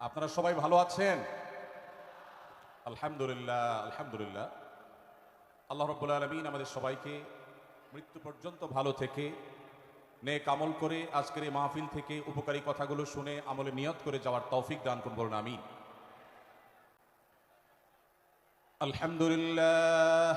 আপনারা সবাই ভালো আছেন? আলহামদুলিল্লাহ আলহামদুলিল্লাহ। আল্লাহ রব্বুল আলমিন আমাদের সবাইকে মৃত্যু পর্যন্ত ভালো থেকে নেক কামল করে আজকের এই মাহফিল থেকে উপকারী কথাগুলো শুনে আমলে নিয়ত করে যাওয়ার তৌফিক দান করুন বলুন আমি আলহামদুলিল্লাহ।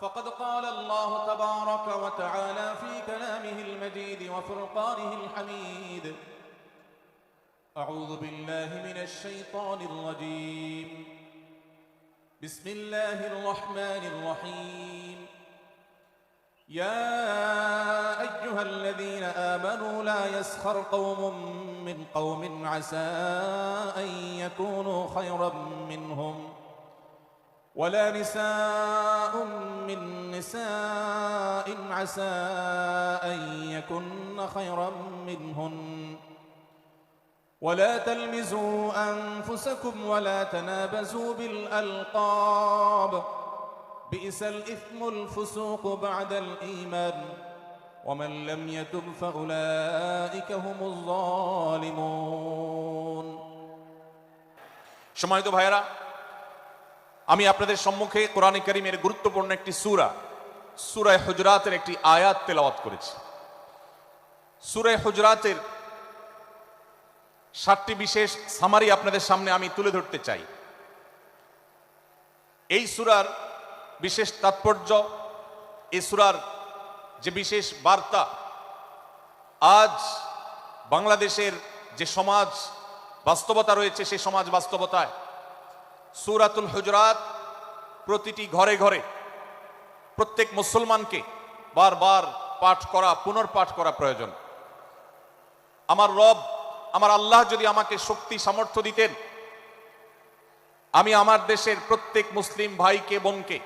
فقد قال الله تبارك وتعالى في كلامه المجيد وفرقانه الحميد. أعوذ بالله من الشيطان الرجيم. بسم الله الرحمن الرحيم. يا أيها الذين آمنوا لا يسخر قوم من قوم عسى أن يكونوا خيرا منهم. ولا نساء من نساء عسى أن يكن خيرا منهن. ولا تلمزوا أنفسكم ولا تنابزوا بالألقاب. بئس الإثم الفسوق بعد الإيمان. ومن لم يتب فأولئك هم الظالمون. شمعتوا بحيرا আমি আপনাদের সম্মুখে কোরআনে করিমের গুরুত্বপূর্ণ একটি সূরা, সূরায়ে হজরাতের একটি আয়াত তেলাওয়াত করেছি। সূরায়ে হজরাতের সাতটি বিশেষ সামারি আপনাদের সামনে আমি তুলে ধরতে চাই। এই সুরার বিশেষ তাৎপর্য, এই সুরার যে বিশেষ বার্তা, আজ বাংলাদেশের যে সমাজ বাস্তবতা রয়েছে, সেই সমাজ বাস্তবতায় সুরাতুল হুজরাত প্রতিটি ঘরে ঘরে প্রত্যেক মুসলমানকে বারবার পাঠ করা, পুনর্পাঠ করা প্রয়োজন। আমার রব, আমার আল্লাহ যদি আমাকে শক্তি, সামর্থ্য দিতেন, আমি আমার দেশের প্রত্যেক মুসলিম ভাইকে, বোনকে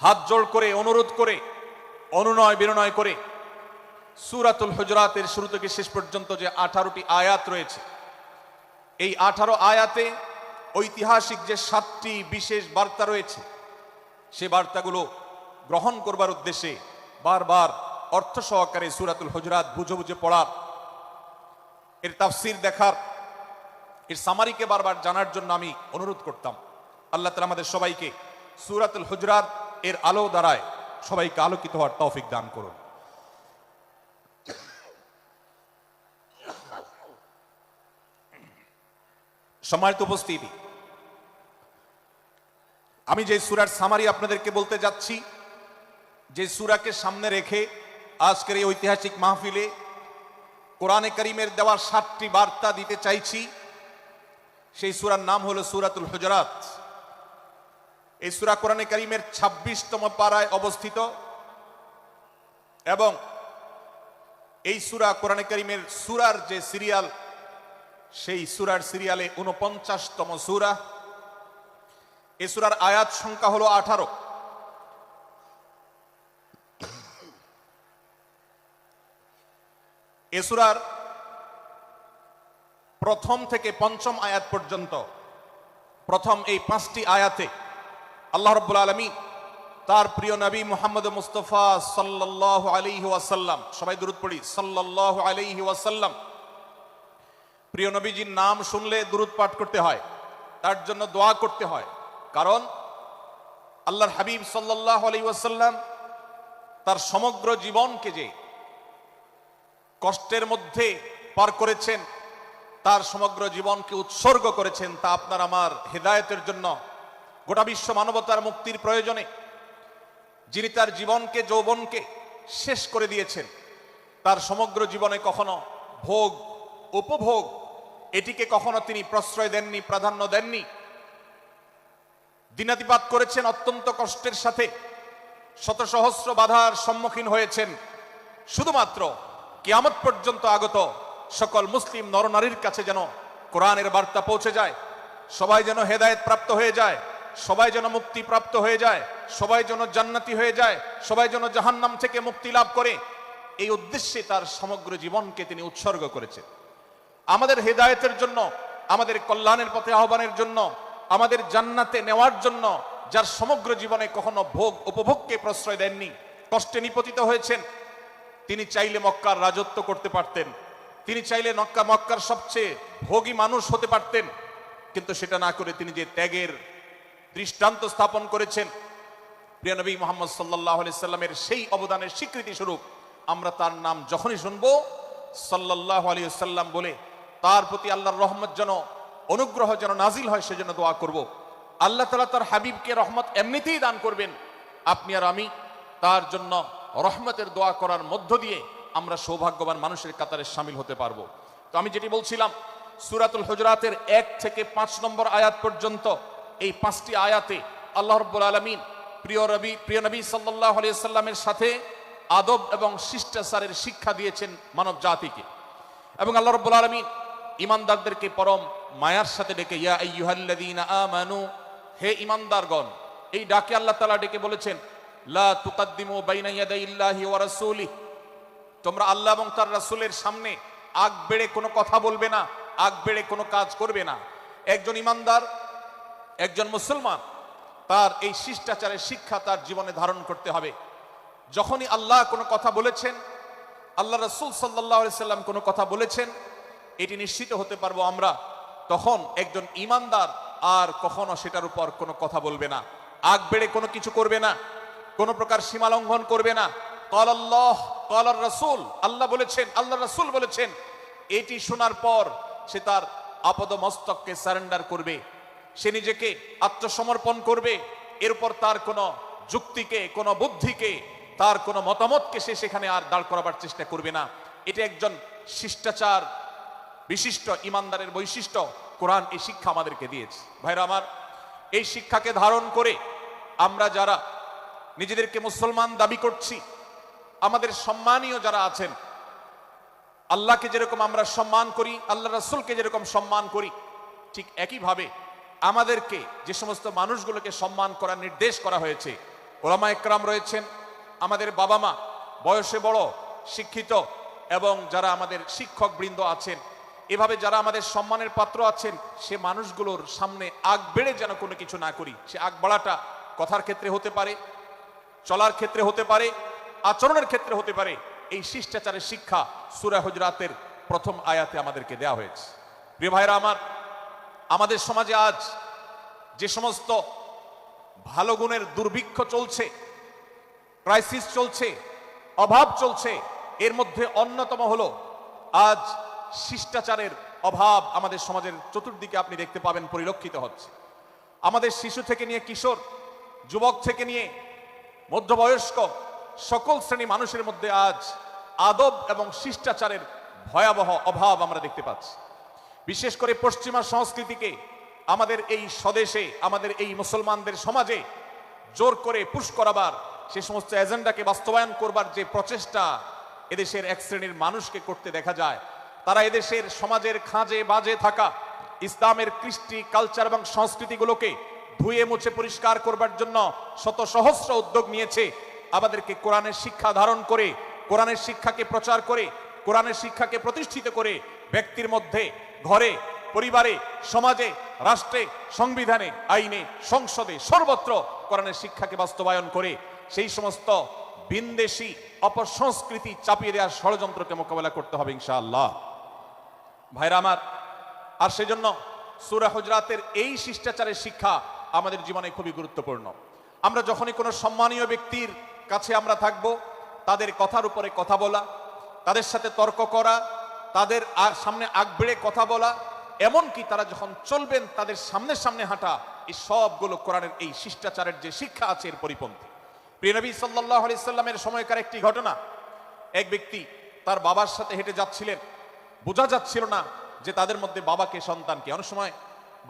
হাত জোড় করে, অনুরোধ করে, অনুনয় বিনয় করে সুরাতুল হুজরাতের শুরু থেকে শেষ পর্যন্ত যে আঠারোটি আয়াত রয়েছে, এই আঠারো আয়াতে ঐতিহাসিক যে সাতটি বিশেষ বার্তা রয়েছে, সে বার্তাগুলো গ্রহণ করবার উদ্দেশ্যে বারবার অর্থ সহকারে সুরাতুল হজরাত বুঝে বুঝে পড়ার, এর তাফসির দেখার, এর সামারিকে বারবার জানার জন্য আমি অনুরোধ করতাম। আল্লাহ তালা আমাদের সবাইকে সুরাতুল হুজরাত এর আলো দ্বারায় সবাইকে আলোকিত হওয়ার তৌফিক দান করুন। সম্মানিত উপস্থিতি আমি যে সুরার সামারি আপনাদেরকে বলতে যাচ্ছি, যে সুরাকে সামনে রেখে আজকের এই ঐতিহাসিক মাহফিলে কোরআনে করিমের দেওয়া সাতটি বার্তা দিতে চাইছি। সেই সুরার নাম হলো সুরাতুল হুজরাত। এই সুরা কোরআনে করিমের ছাব্বিশতম পাড়ায় অবস্থিত এবং এই সুরা কোরআনে করিমের সুরার যে সিরিয়াল, সেই সুরার সিরিয়ালে উনপঞ্চাশতম সুরা এ সুরার আয়াত সংখ্যা হলো আঠারো। এ সুরার প্রথম থেকে পঞ্চম আয়াত পর্যন্ত, প্রথম এই পাঁচটি আয়াতে আল্লাহ রব্বুল আলমী তার প্রিয় নবী মোহাম্মদ মুস্তফা সাল্লাহ আলিহি ওয়াসাল্লাম, সবাই দূরত পড়ি সাল্লাহ আলিহি ওয়াসাল্লাম, প্রিয় নবীজির নাম শুনলে দূরত পাঠ করতে হয়, তার জন্য দোয়া করতে হয়। কারণ আল্লাহর হাবিব সাল্লাহ আলী ওয়াসাল্লাম তার সমগ্র জীবনকে যে কষ্টের মধ্যে পার করেছেন, তার সমগ্র জীবনকে উৎসর্গ করেছেন, তা আপনার আমার হেদায়েতের জন্য, গোটা বিশ্ব মানবতার মুক্তির প্রয়োজনে যিনি তার জীবনকে, যৌবনকে শেষ করে দিয়েছেন, তার সমগ্র জীবনে কখনো ভোগ, উপভোগ, এটিকে কখনো তিনি প্রশ্রয় দেননি, প্রাধান্য দেননি দিনাতিপাত করেছেন, অত্যন্ত কষ্টের সাথে শত সহস্র বাধার সম্মুখীন হয়েছেন। শুধুমাত্র কিয়ামত পর্যন্ত আগত সকল মুসলিম নরনারীর কাছে যেন কোরআনের বার্তা পৌঁছে যায়, সবাই যেন হেদায়েত প্রাপ্ত হয়ে যায়, সবাই যেন মুক্তি প্রাপ্ত হয়ে যায়, সবাই যেন জান্নাতি হয়ে যায়, সবাই যেন জাহান্নাম থেকে মুক্তি লাভ করে, এই উদ্দেশ্যে তার সমগ্র জীবনকে তিনি উৎসর্গ করেছেন। আমাদের হেদায়েতের জন্য, আমাদের কল্যাণের পথে আহ্বানের জন্য আমাদের জান্নাতে নেওয়ার জন্য যার সমগ্র জীবনে কখনো ভোগ উপভোগকে প্রশ্রয় দেননি, কষ্টে নিপতিত হয়েছেন। তিনি চাইলে মক্কার রাজত্ব করতে পারতেন, তিনি চাইলে মক্কা, মক্কার সবচেয়ে ভোগী মানুষ হতে পারতেন। কিন্তু সেটা না করে তিনি যে ত্যাগের দৃষ্টান্ত স্থাপন করেছেন, প্রিয় নবী মোহাম্মদ সাল্লাহ সাল্লামের সেই অবদানের স্বীকৃতি স্বরূপ আমরা তার নাম যখনই শুনব সাল্লাহ আলী সাল্লাম বলে, তার প্রতি আল্লাহর রহমত যেন অনুগ্রহ যেন নাজিল হয়, সেজন্য দোয়া করব। আল্লাহ তালা তার হাবিবকে রহমত এমনিতেই দান করবেন। আপনি আর আমি তার জন্য রহমতের দোয়া করার মধ্য দিয়ে আমরা সৌভাগ্যবান মানুষের কাতারে সামিল হতে পারব। তো আমি যেটি বলছিলাম, সুরাতুল হজরাতের এক থেকে পাঁচ নম্বর আয়াত পর্যন্ত এই পাঁচটি আয়াতে আল্লাহ রব্বুল আলমিন প্রিয় রবি, প্রিয় নবী সাল্লাহ সাল্লামের সাথে আদব এবং শিষ্টাচারের শিক্ষা দিয়েছেন মানব জাতিকে এবং আল্লাহ রব্বুল আলমিন ইমানদারদেরকে পরম মায়ার সাথে ডেকে, ইয়া আমানু হে ইমানদারগণ এই ডাকে আল্লাহ তাআলা ডেকে বলেছেন, লা তোমরা আল্লাহ এবং তার রাসূলের সামনে আগ বেড়ে কোনো কথা বলবে না, আগ বেড়ে কোনো কাজ করবে না। একজন ইমানদার একজন মুসলমান, তার এই শিষ্টাচারের শিক্ষা তার জীবনে ধারণ করতে হবে। যখনই আল্লাহ কোনো কথা বলেছেন, আল্লাহ রসুল সাল্লাহ সাল্লাম কোনো কথা বলেছেন, এটি নিশ্চিত হতে পারব আমরা তখন একজন ইমানদার আর কখনো সেটার উপর কোনো কথা বলবে না। আগ বেড়ে কোনো কিছু করবে না। কোনো প্রকার সীমা লঙ্ঘন করবে না। কল আল্লাহ কল রসুল। আল্লাহ বলেছেন, আল্লাহ রসুল বলেছেন, এটি শোনার পর সে তার আপদ মস্তককে সারেন্ডার করবে। সে নিজেকে আত্মসমর্পণ করবে। এরপর তার কোনো যুক্তিকে, কোনো বুদ্ধিকে, তার কোনো মতামতকে সে সেখানে আর দাঁড় করাবার চেষ্টা করবে না। এটা একজন শিষ্টাচার বিশিষ্ট ইমানদারের বৈশিষ্ট্য কোরআন এই শিক্ষা আমাদেরকে দিয়েছে। ভাইরা আমার, এই শিক্ষাকে ধারণ করে আমরা যারা নিজেদেরকে মুসলমান দাবি করছি, আমাদের সম্মানীয় যারা আছেন, আল্লাহকে যেরকম আমরা সম্মান করি, আল্লাহ রাসূলকে যেরকম সম্মান করি, ঠিক একইভাবে আমাদেরকে যে সমস্ত মানুষগুলোকে সম্মান করার নির্দেশ করা হয়েছে, ওলামা একরাম রয়েছেন, আমাদের বাবা মা, বয়সে বড়, শিক্ষিত এবং যারা আমাদের শিক্ষক বৃন্দ আছেন এভাবে যারা আমাদের সম্মানের পাত্র আছেন, সে মানুষগুলোর সামনে আগ বেড়ে যেন কোনো কিছু না করি। সে আগ বাড়াটা কথার ক্ষেত্রে হতে পারে, চলার ক্ষেত্রে হতে পারে, আচরণের ক্ষেত্রে হতে পারে। এই শিষ্টাচারের শিক্ষা সুরা হুজরাতের প্রথম আয়াতে আমাদেরকে দেওয়া হয়েছে। প্রিয় ভাইরা আমার, আমাদের সমাজে আজ যে সমস্ত ভালো গুণের দুর্ভিক্ষ চলছে ক্রাইসিস চলছে, অভাব চলছে, এর মধ্যে অন্যতম হলো আজ শিষ্টাচারের অভাব আমাদের সমাজের চতুর্দিকে আপনি দেখতে পাবেন, পরিলক্ষিত হচ্ছে। আমাদের শিশু থেকে নিয়ে কিশোর, যুবক থেকে নিয়ে মধ্যবয়স্ক সকল শ্রেণি মানুষের মধ্যে আজ আদব এবং শিষ্টাচারের ভয়াবহ অভাব আমরা দেখতে পাচ্ছি। বিশেষ করে পশ্চিমা সংস্কৃতিকে আমাদের এই স্বদেশে, আমাদের এই মুসলমানদের সমাজে জোর করে পুশ করাবার, সে সমস্ত এজেন্ডাকে বাস্তবায়ন করবার যে প্রচেষ্টা এদেশের এক শ্রেণির মানুষকে করতে দেখা যায় তারা এদেশের সমাজের খাঁজে বাজে থাকা ইসলামের কৃষ্টি কালচার এবং সংস্কৃতিগুলোকে ধুয়ে মুছে পরিষ্কার করবার জন্য শত সহস্র উদ্যোগ নিয়েছে। আমাদেরকে কোরআনের শিক্ষা ধারণ করে, কোরআনের শিক্ষাকে প্রচার করে, কোরআনের শিক্ষাকে প্রতিষ্ঠিত করে ব্যক্তির মধ্যে, ঘরে, পরিবারে, সমাজে, রাষ্ট্রে, সংবিধানে, আইনে, সংসদে সর্বত্র কোরআনের শিক্ষাকে বাস্তবায়ন করে সেই সমস্ত বিনদেশি, অপসংস্কৃতি চাপিয়ে দেওয়ার ষড়যন্ত্রকে মোকাবেলা করতে হবে ইনশাআল্লাহ। ভাইরা আমার, আর সেজন্য সুরা হুজরাতের এই শিষ্টাচারের শিক্ষা আমাদের জীবনে খুবই গুরুত্বপূর্ণ। আমরা যখনই কোনো সম্মানীয় ব্যক্তির কাছে আমরা থাকব, তাদের কথার উপরে কথা বলা, তাদের সাথে তর্ক করা, তাদের সামনে আগ বেড়ে কথা বলা, এমনকি তারা যখন চলবেন, তাদের সামনে সামনে হাঁটা, এই সবগুলো কোরআনের এই শিষ্টাচারের যে শিক্ষা আছে এর পরিপন্থী। প্রিয় নবী সাল্লাহ আলি সাল্লামের সময়কার একটি ঘটনা, এক ব্যক্তি তার বাবার সাথে হেঁটে যাচ্ছিলেন। বোঝা যাচ্ছিল না যে তাদের মধ্যে বাবাকে সন্তানকে অনেক সময়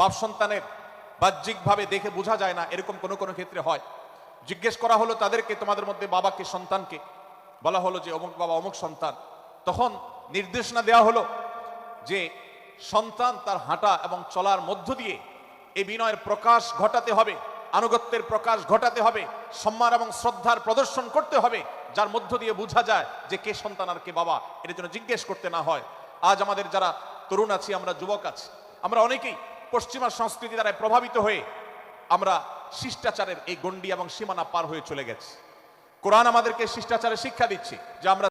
বাপ সন্তানের বাহ্যিকভাবে দেখে বোঝা যায় না, এরকম কোনো কোনো ক্ষেত্রে হয়। জিজ্ঞেস করা হলো তাদেরকে, তোমাদের মধ্যে বাবাকে সন্তানকে বলা হলো যে, অমুক বাবা, অমুক সন্তান। তখন নির্দেশনা দেওয়া হলো যে, সন্তান তার হাঁটা এবং চলার মধ্য দিয়ে এই বিনয়ের প্রকাশ ঘটাতে হবে, আনুগত্যের প্রকাশ ঘটাতে হবে, সম্মান এবং শ্রদ্ধার প্রদর্শন করতে হবে, যার মধ্য দিয়ে বোঝা যায় যে, কে সন্তান আর কে বাবা। এর জন্য জিজ্ঞেস করতে না হয়। আজ আমাদের যারা তরুণ আছি, আমরা যুবক আছি, আমরা অনেকেই পশ্চিমা সংস্কৃতি দ্বারা প্রভাবিত হয়ে আমরা শিষ্টাচারের এই গণ্ডি এবং সীমানা পার হয়ে চলে গেছি। কোরআন আমাদেরকে শিষ্টাচারের শিক্ষা দিচ্ছে যে আমরা